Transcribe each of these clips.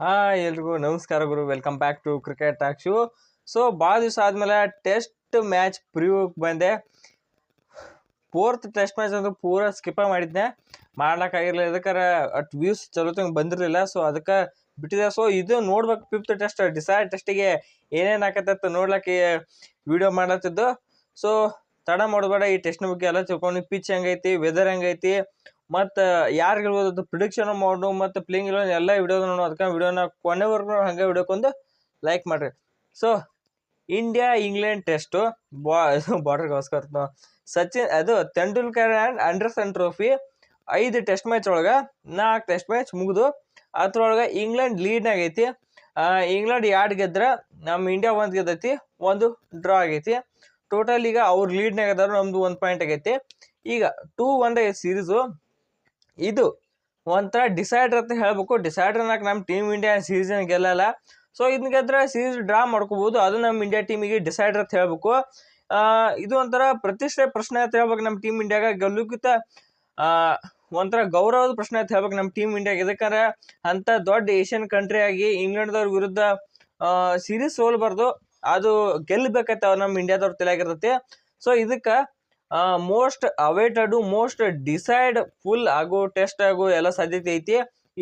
Hi ಎಲ್ರಿಗೂ ನಮಸ್ಕಾರ ಗುರು. Welcome back to cricket talk show so ಭಾಳ ದಿವಸ ಆದಮೇಲೆ ಟೆಸ್ಟ್ ಮ್ಯಾಚ್ ಪ್ರಿವ್ಯೂಗೆ ಬಂದೆ. ಫೋರ್ತ್ ಟೆಸ್ಟ್ ಮ್ಯಾಚ್ ಅಂತೂ ಪೂರ ಸ್ಕಿಪ್ ಮಾಡಿದ್ದೆ ಮಾಡ್ಲಿಕ್ಕಾಗಿರಲಿಲ್ಲ ಅದಕ್ಕೆ ಅಟ್ ವ್ಯೂಸ್ ಚಲೋ ತಂಗೆ ಬಂದಿರಲಿಲ್ಲ. ಸೊ ಅದಕ್ಕೆ ಬಿಟ್ಟಿದೆ. ಸೊ ಇದು ನೋಡ್ಬೇಕು. ಫಿಫ್ತ್ ಟೆಸ್ಟ್ ಡಿಸೈಡ್ ಟೆಸ್ಟಿಗೆ ಏನೇನು ಅಂತ ನೋಡ್ಲಿಕ್ಕೆ ವಿಡಿಯೋ ಮಾಡತ್ತಿದ್ದು ಸೊ ತಡ ಮಾಡಬೇಡ ಈ ಟೆಸ್ಟ್ನ ಬಗ್ಗೆ ಎಲ್ಲ ತಿಳ್ಕೊಂಡು ಪಿಚ್ ಹೆಂಗೈತಿ ವೆದರ್ ಹೆಂಗೈತಿ ಮತ್ತು ಯಾರು ಗೆಲ್ಬೋದು ಪ್ರಿಡಿಕ್ಷನ್ ಮಾಡು ಮತ್ತು ಪ್ಲೇಯಿಂಗ್ ಇಲ್ಲ ಎಲ್ಲ ವಿಡಿಯೋ ನೋಡೋ. ಅದಕ್ಕೆ ವಿಡಿಯೋನ ಕೊನೆವರೆಗೂ ಹಂಗೆ ವಿಡಿಯೋಕ್ಕೊಂದು ಲೈಕ್ ಮಾಡಿರಿ. ಸೊ ಇಂಡಿಯಾ ಇಂಗ್ಲೆಂಡ್ ಟೆಸ್ಟು ಬಾ ಬಾರ್ಡರ್ಗೋಸ್ಕರ ಸಚಿನ್, ಅದು ತೆಂಡೂಲ್ಕರ್ ಆ್ಯಂಡ್ ಆಂಡರ್ಸನ್ ಟ್ರೋಫಿ ಐದು ಟೆಸ್ಟ್ ಮ್ಯಾಚ್ ಒಳಗೆ ನಾಲ್ಕು ಟೆಸ್ಟ್ ಮ್ಯಾಚ್ ಮುಗಿದು, ಅದ್ರೊಳಗೆ ಇಂಗ್ಲೆಂಡ್ ಲೀಡ್ನಾಗ ಐತಿ. ಇಂಗ್ಲೆಂಡ್ ಎರಡು ಗೆದ್ರೆ ನಮ್ಮ ಇಂಡಿಯಾ ಒಂದು ಗೆದ್ದೈತಿ, ಒಂದು ಡ್ರಾ ಆಗೈತಿ. ಟೋಟಲ್ ಈಗ ಅವ್ರ ಲೀಡ್ನಾಗ ಅದಾರ, ನಮ್ದು ಒಂದು ಪಾಯಿಂಟ್ ಆಗೈತಿ. ಈಗ ಟೂ ಒನ್ ಸೀರೀಸು ಇದು ಒಂಥರ ಡಿಸೈಡರ್ ಅಂತ ಹೇಳಬೇಕು. ಡಿಸೈಡರ್ ಅನ್ನಕ್ಕೆ ನಮ್ಮ ಟೀಮ್ ಇಂಡಿಯಾ ಸೀರೀಸ್ ಗೆಲ್ಲಲ್ಲ. ಸೊ ಇದನ್ನ ಗೆದ್ರೆ ಸೀರೀಸ್ ಡ್ರಾ ಮಾಡ್ಕೋಬೋದು. ಅದು ನಮ್ಮ ಇಂಡಿಯಾ ಟೀಮಿಗೆ ಡಿಸೈಡರ್ ಅಂತ ಹೇಳ್ಬೇಕು. ಇದು ಒಂಥರ ಪ್ರತಿಷ್ಠೆ ಪ್ರಶ್ನೆ ಅಂತ ಹೇಳ್ಬೇಕು ನಮ್ಮ ಟೀಮ್ ಇಂಡಿಯಾಗ ಗೆಲ್ಲುಕಿತ ಒಂಥರ ಗೌರವದ ಪ್ರಶ್ನೆ ಅಂತ ಹೇಳ್ಬೇಕು ನಮ್ಮ ಟೀಮ್ ಇಂಡಿಯಾಗೆ ಯಾಕಂದ್ರೆ ಅಂತ ದೊಡ್ಡ ಏಷ್ಯನ್ ಕಂಟ್ರಿ ಆಗಿ ಇಂಗ್ಲೆಂಡ್ದವ್ರ ವಿರುದ್ಧ ಸೀರೀಸ್ ಸೋಲ್ಬಾರ್ದು. ಅದು ಗೆಲ್ಲಬೇಕಂತ ನಮ್ಮ ಇಂಡಿಯಾದವ್ರ ತಲೆಯಾಗಿರ್ತೈತಿ. ಸೊ ಇದಕ್ಕೆ most awaited most decide full ಆಗೋ ಟೆಸ್ಟ್ ಆಗೋ ಎಲ್ಲ ಸಾಧ್ಯತೆ ಐತಿ.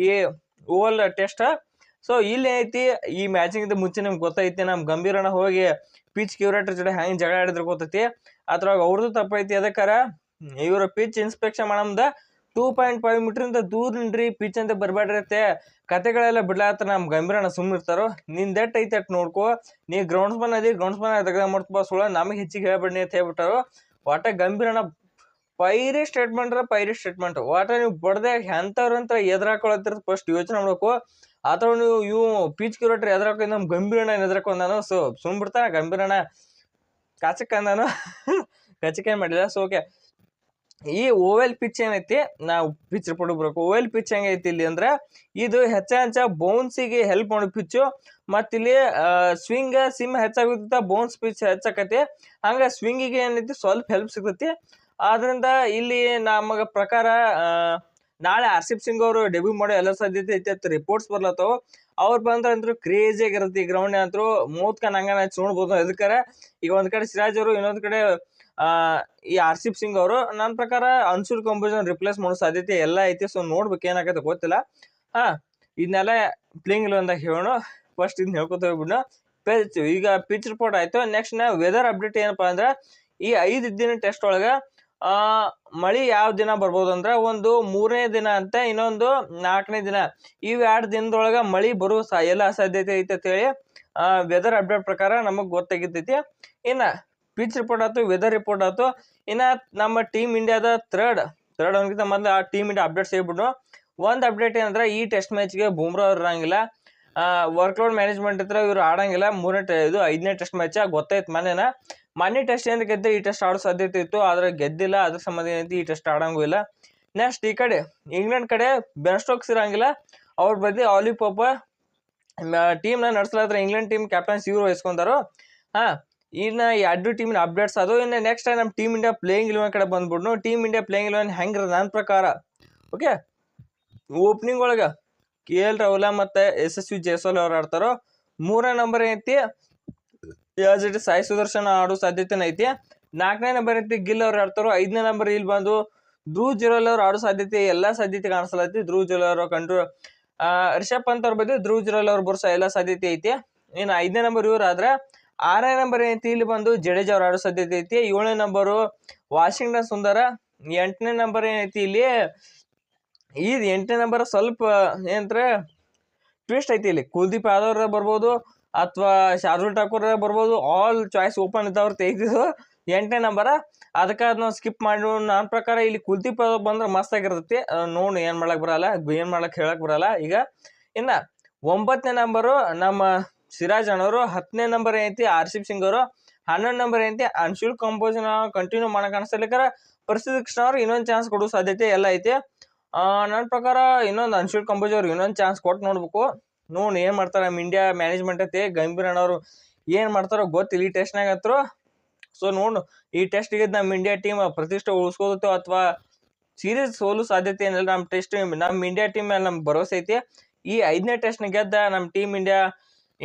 ಈ ಓವಲ್ ಟೆಸ್ಟ್ ಸೊ ಇಲ್ಲಿ ಐತಿ, ಈ ಮ್ಯಾಚಿಂಗ್ ಮುಂಚೆ ನಿಮ್ಗೆ ಗೊತ್ತೈತಿ ನಮ್ಮ ಗಂಭೀರನ ಹೋಗಿ ಪಿಚ್ ಕ್ಯೂರೇಟರ್ ಜೊತೆ ಹೆಂಗೆ ಜಗಳ ಆಡಿದ್ರೆ ಗೊತ್ತೈತಿ. ಅದ್ರಾಗ ಅವ್ರದ್ದು ತಪ್ಪೈತಿ ಅದಕ್ಕಾರ, ಇವರು ಪಿಚ್ ಇನ್ಸ್ಪೆಕ್ಷನ್ ಮಾಡಮ್ದ ಟೂ ಪಾಯಿಂಟ್ ಫೈವ್ ಮೀಟ್ರಿಂದ ದೂರ ನಿನ್ರಿ ಪಿಚ್ ಅಂತ ಬರಬೇಡ್ರತ್ತೆ ಕತೆಗಳೆಲ್ಲ ಬಿಡ್ಲಾತ್ರ ನಮ್ಮ ಗಂಭೀರನ ನಿನ್ ದಟ್ ಐತೆ ಅಟ್ ನೋಡ್ಕೋ, ನೀ ಗ್ರೌಂಡ್ಸ್ ಮನ್ ಅದಿ ಗ್ರೌಂಡ್ಸ್ ಮನ್ ತೆಗ್ದ ಮಾಡ್ಕೋ ಸುಳ್ಳ ನಮಗೆ ಹೆಚ್ಚಿಗೆ ಹೇಳ್ಬೇಡಿ ಅಂತ ಹೇಳ್ಬಿಟ್ಟಾರು. ಒಟ್ಟ ಗಂಭೀರನ ಪೈರಿ ಸ್ಟೇಟ್ಮೆಂಟ್ ಪೈರಿ ಸ್ಟೇಟ್ಮೆಂಟ್ ಒಟ್ಟ ನೀವು ಬಡ್ದೆ ಎಂಥವ್ರಂತ ಎದುರಾಕೊಳತ್ತಿರ ಫಸ್ಟ್ ಯೋಚನೆ ಮಾಡ್ಬೇಕು. ಅಥವಾ ನೀವು, ಇವು ಪೀಚ್ ಕ್ಯೂರೇಟರ್ ಎದುರಾಕೊ ನಮ್ಮ ಗಂಭೀರಣ್ಣ ಎದುರಾಕೊಂಡಾನು ಸೊ ಸುಮ್ ಬಿಡ್ತಾನ ಗಂಭೀರನ. ಕಾಚಕ್ಕೆ ಅಂದಾನು ಕಚಿಕೆ ಮಾಡಿಲ್ಲ. ಸೊ ಓಕೆ ಈ ಓವೆಲ್ ಪಿಚ್ ಏನೈತಿ? ನಾವು ಪಿಚ್ ರಿಪೋರ್ಟ್ ಓವೆಲ್ ಪಿಚ್ ಹೆಂಗೈತಿ ಇಲ್ಲಿ ಅಂದ್ರೆ ಇದು ಹೆಚ್ಚ ಹೆಚ್ಚ ಬೌನ್ಸಿಗೆ ಹೆಲ್ಪ್ ಮಾಡೋ ಪಿಚ್ಚು. ಮತ್ತು ಇಲ್ಲಿ ಸ್ವಿಂಗ್ ಸಿಮ್ ಹೆಚ್ಚಾಗುತ್ತ ಬೌನ್ಸ್ ಪಿಚ್ ಹೆಚ್ಚಾಕತಿ. ಹಂಗೆ ಸ್ವಿಂಗಿಗೆ ಏನೈತಿ? ಸ್ವಲ್ಪ ಹೆಲ್ಪ್ ಸಿಗ್ತೈತಿ. ಆದ್ರಿಂದ ಇಲ್ಲಿ ನಮಗೆ ಪ್ರಕಾರ ನಾಳೆ ಹರ್ಷಿಪ್ ಸಿಂಗ್ ಅವರು ಡೆಬ್ಯೂ ಮಾಡೋ ಎಲ್ಲ ಸಾಧ್ಯತೆ ಐತಿ ಅಂತ ರಿಪೋರ್ಟ್ಸ್ ಬರ್ಲತ್ತವು. ಅವ್ರು ಬಂದ್ರೆ ಅಂತೂ ಕ್ರೇಜಿ ಆಗಿರುತ್ತೆ ಈ ಗ್ರೌಂಡ್ ಅಂತೂ ಮೂತ್ಕ ಹಂಗ ನೋಡ್ಬೋದು ಅದಕ್ಕಾರ ಈಗ ಒಂದು ಕಡೆ ಸಿರಾಜ್ ಅವರು, ಇನ್ನೊಂದು ಕಡೆ ಈ ಹರ್ಷಿಪ್ ಸಿಂಗ್ ಅವರು ನನ್ನ ಪ್ರಕಾರ ಅನ್ಸುಲ್ ಕಂಪೋಸನ್ ರಿಪ್ಲೇಸ್ ಮಾಡೋ ಸಾಧ್ಯತೆ ಎಲ್ಲ ಐತಿ. ಸೊ ನೋಡ್ಬೇಕು ಏನಾಗತ್ತೆ ಗೊತ್ತಿಲ್ಲ. ಹಾ ಇದನ್ನೆಲ್ಲ ಪ್ಲೇಯಿಂಗ್ ಇಲ್ಲೊಂದಾಗ ಹೇಳೋಣ. ಫಸ್ಟ್ ಇದನ್ನ ಹೇಳ್ಕೊತ ಹೋಗ್ಬಿಡೋಣ. ಪಿಚ್ ಈಗ ಪಿಚ್ ರಿಪೋರ್ಟ್ ಆಯ್ತು. ನೆಕ್ಸ್ಟ್ ನಾ ವೆದರ್ ಅಪ್ಡೇಟ್ ಏನಪ್ಪಾ ಅಂದ್ರೆ, ಈ ಐದು ದಿನ ಟೆಸ್ಟ್ ಒಳಗೆ ಮಳಿ ಯಾವ ದಿನ ಬರ್ಬೋದು ಅಂದ್ರೆ ಒಂದು ಮೂರನೇ ದಿನ ಅಂತ ಇನ್ನೊಂದು ನಾಲ್ಕನೇ ದಿನ. ಇವು ಎರಡು ದಿನದೊಳಗೆ ಮಳಿ ಬರೋ ಸಾ, ಎಲ್ಲ ಸಾಧ್ಯತೆ ಐತೆ ಅಂತೇಳಿ ವೆದರ್ ಅಪ್ಡೇಟ್ ಪ್ರಕಾರ ನಮಗೆ ಗೊತ್ತಾಗಿರ್ತೈತಿ. ಇನ್ನು ಪಿಚ್ ರಿಪೋರ್ಟ್ ಆಯ್ತು ವೆದರ್ ರಿಪೋರ್ಟ್ ಆಯ್ತು. ಇನ್ನು ನಮ್ಮ ಟೀಮ್ ಇಂಡಿಯಾದ ಥರ್ಡ್ ಥರ್ಡ್ ಅವನಿಗಿಂತ ಮೊದಲು ಆ ಟೀಮ್ ಇಂಡಿಯಾ ಅಪ್ಡೇಟ್ಸ್ ಹೇಳ್ಬಿಟ್ಟು ಒಂದು ಅಪ್ಡೇಟ್ ಏನಂದ್ರೆ, ಈ ಟೆಸ್ಟ್ ಮ್ಯಾಚ್ಗೆ ಬೂಮ್ರಾ ಅವ್ರು ಇರಂಗಿಲ್ಲ. ವರ್ಕ್ಲೋಡ್ ಮ್ಯಾನೇಜ್ಮೆಂಟ್ ಹತ್ರ ಇವರು ಆಡಂಗಿಲ್ಲ. ಮೂರನೇ ಇದು ಐದನೇ ಟೆಸ್ಟ್ ಮ್ಯಾಚ್ ಗೊತ್ತಾಯ್ತು ಮನೇನ ಮನೆ ಟೆಸ್ಟ್ ಏನು ಗೆದ್ದೆ, ಈ ಟೆಸ್ಟ್ ಆಡೋ ಸಾಧ್ಯತೆ ಇತ್ತು, ಆದರೆ ಗೆದ್ದಿಲ್ಲ. ಅದ್ರ ಸಂಬಂಧ ಏನೈತಿ, ಈ ಟೆಸ್ಟ್ ಆಡಂಗೂ ಇಲ್ಲ. ನೆಕ್ಸ್ಟ್ ಈ ಕಡೆ ಇಂಗ್ಲೆಂಡ್ ಕಡೆ ಬೆನ್ ಸ್ಟೋಕ್ಸ್ ಇರಂಗಿಲ್ಲ. ಅವ್ರ ಬದಿ ಆಲಿ ಪಾಪ ಟೀಮ್ನ ನಡೆಸಲಾದ್ರೆ ಇಂಗ್ಲೆಂಡ್ ಟೀಮ್ ಕ್ಯಾಪ್ಟನ್ಸ್ ಇವರು ವಹಿಸ್ಕೊಂತಾರೋ ಹಾಂ ಇನ್ನು ಎರಡು ಟೀಮಿನ ಅಪ್ಡೇಟ್ಸ್ ಅದು, ಇನ್ನು ನೆಕ್ಸ್ಟ್ ಟೈಮ್ ನಮ್ಮ ಟೀಮ್ ಇಂಡಿಯಾ ಪ್ಲೇಯಿಂಗ್ ಇಲೆವೆನ್ ಕಡೆ ಬಂದ್ಬಿಡ್ನು. ಟೀಮ್ ಇಂಡಿಯಾ ಪ್ಲೇಯಿಂಗ್ ಇಲೆವೆನ್ ಹೆಂಗಿರ ನನ್ನ ಪ್ರಕಾರ. ಓಕೆ ಓಪನಿಂಗ್ ಒಳಗೆ ಕೆ ಎಲ್ ರಾಹುಲ ಮತ್ತು ಎಸ್ ಎಸ್ ವಿ ಜೈಸ್ವಾಲ್ ಅವ್ರು ಆಡ್ತಾರೋ, ಮೂರನೇ ನಂಬರ್ ಐತಿ ಯಾಸ್ ಇಟ್ ಸಾಯಿ ಸುದರ್ಶನ್ ಆಡೋ ಸಾಧ್ಯತೆನ ಐತಿ. ನಾಲ್ಕನೇ ನಂಬರ್ ಐತಿ ಗಿಲ್ ಅವ್ರು ಆಡ್ತಾರೋ, ಐದನೇ ನಂಬರ್ ಇಲ್ಲಿ ಬಂದು ಧ್ರುವ್ ಜಿರೋಲ್ ಅವ್ರು ಆಡೋ ಸಾಧ್ಯತೆ, ಎಲ್ಲ ಸಾಧ್ಯತೆ ಕಾಣಿಸ್ಲೈತಿ ಧ್ರುವ್ ಜಿರೋಲ್ ಅವರು ಕಂಡು ರಿಷಬ್ ಪಂತ್ ಅವ್ರ ಬಗ್ಗೆ ಧ್ರುವ್ ಜಿರೋಲ್ ಅವ್ರು ಬರ್ಸೋ ಎಲ್ಲ ಸಾಧ್ಯತೆ ಐತಿ. ಇನ್ನು ಐದನೇ ನಂಬರ್ ಇವ್ರು ಆದ್ರೆ ಆರನೇ ನಂಬರ್ ಏನೈತಿ? ಇಲ್ಲಿ ಬಂದು ಜಡೇಜಾ ಅವ್ರು ಆಡೋ ಸಾಧ್ಯತೆ ಐತಿ. ಏಳನೇ ನಂಬರು ವಾಷಿಂಗ್ಟನ್ ಸುಂದರ. ಎಂಟನೇ ನಂಬರ್ ಏನೈತಿ ಇಲ್ಲಿ? ಈ ಎಂಟನೇ ನಂಬರ್ ಸ್ವಲ್ಪ ಏನಂದ್ರೆ ಟ್ವಿಸ್ಟ್ ಐತಿ ಇಲ್ಲಿ. ಕುಲ್ದೀಪ್ ಯಾದವ್ ಬರ್ಬೋದು, ಅಥವಾ ಶಾರ್ದುಲ್ ಠಾಕೂರ್ ಬರ್ಬೋದು. ಆಲ್ ಚಾಯ್ಸ್ ಓಪನ್ ಇದ್ದವ್ರು ತೆಗ್ದಿದ್ದು ಎಂಟನೇ ನಂಬರ. ಅದಕ್ಕೆ ಅದನ್ನ ಸ್ಕಿಪ್ ಮಾಡಿ ನನ್ನ ಪ್ರಕಾರ ಇಲ್ಲಿ ಕುಲ್ದೀಪ್ ಯಾದವ್ ಬಂದ್ರೆ ಮಸ್ತ್ ಆಗಿರ್ತೈತಿ. ನೋಡಿ ಏನು ಮಾಡಕ್ ಬರಲ್ಲ, ಏನು ಮಾಡಕ್ ಹೇಳಕ್ಕೆ ಬರಲ್ಲ. ಈಗ ಇನ್ನು ಒಂಬತ್ತನೇ ನಂಬರು ನಮ್ಮ ಸಿರಾಜ್ ಅಣ್ಣವರು ಹತ್ತನೇ ನಂಬರ್ ಏನೈತಿ ಆರ್ಶಿಪ್ ಸಿಂಗ್ ಅವರು, ಹನ್ನೊಂದು ನಂಬರ್ ಏನೈತಿ ಅನ್ಶುಲ್ ಕಂಪೋಸನ್ ಕಂಟಿನ್ಯೂ ಮಾಡಕ್ ಅನಿಸ್ಲಿಕ್ಕಾರ ಪರಿಸ್ಥಿತಿ ಕೃಷ್ಣ ಅವ್ರು ಇನ್ನೊಂದು ಚಾನ್ಸ್ ಕೊಡೋ ಸಾಧ್ಯತೆ ಎಲ್ಲ ಐತಿ. ನನ್ನ ಪ್ರಕಾರ ಇನ್ನೊಂದು ಅನ್ಶುಲ್ ಕಂಪೋಸ್ ಅವ್ರು ಇನ್ನೊಂದು ಚಾನ್ಸ್ ಕೊಟ್ಟು ನೋಡ್ಬೇಕು. ನೋಡಿ ಏನು ಮಾಡ್ತಾರೆ ನಮ್ಮ ಇಂಡಿಯಾ ಮ್ಯಾನೇಜ್ಮೆಂಟ್ ಐತಿ ಗಂಭೀರ್ ಅಣ್ಣವರು ಏನು ಮಾಡ್ತಾರೋ ಗೊತ್ತಿಲ್ಲ ಈ ಟೆಸ್ಟ್ನಾಗ ಹತ್ರ. ಸೊ ನೋಡು, ಈ ಟೆಸ್ಟ್ಗೆ ನಮ್ಮ ಇಂಡಿಯಾ ಟೀಮ್ ಪ್ರತಿಷ್ಠೆ ಉಳಿಸ್ಕೋದತ್ತೋ ಅಥವಾ ಸೀರೀಸ್ ಸೋಲು ಸಾಧ್ಯತೆ ಏನಿಲ್ಲ, ನಮ್ಮ ಟೆಸ್ಟ್ ನಮ್ಮ ಇಂಡಿಯಾ ಟೀಮ್ ಮೇಲೆ ನಮ್ಗೆ ಭರವಸೆ ಐತಿ. ಈ ಐದನೇ ಟೆಸ್ಟ್ನ ಗೆದ್ದ ನಮ್ಮ ಟೀಮ್ ಇಂಡಿಯಾ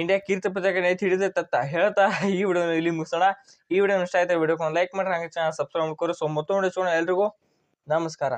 ಇಂಡಿಯಾ ಕೀರ್ತಿ ಐತಿ ಹಿಡಿದ ತತ್ತ ಹೇಳ್ತಾ ಈ ವಿಡಿಯೋ ಇಲ್ಲಿ ಮುಗಿಸೋಣ. ಈ ವಿಡಿಯೋ ಇಷ್ಟ ಆಯ್ತಾ ವಿಡಿಯೋಕ್ಕೆ ಒಂದು ಲೈಕ್ ಮಾಡ್ರಿ, ಹಂಗೆ ಚಾನಲ್ ಸಬ್ಸ್ಕ್ರೈಬ್ ಮಾಡ್ಕೊರಿ. ಸೊ ಮತ್ತೊಂದು ಎಲ್ರಿಗೂ. ನಮಸ್ಕಾರ.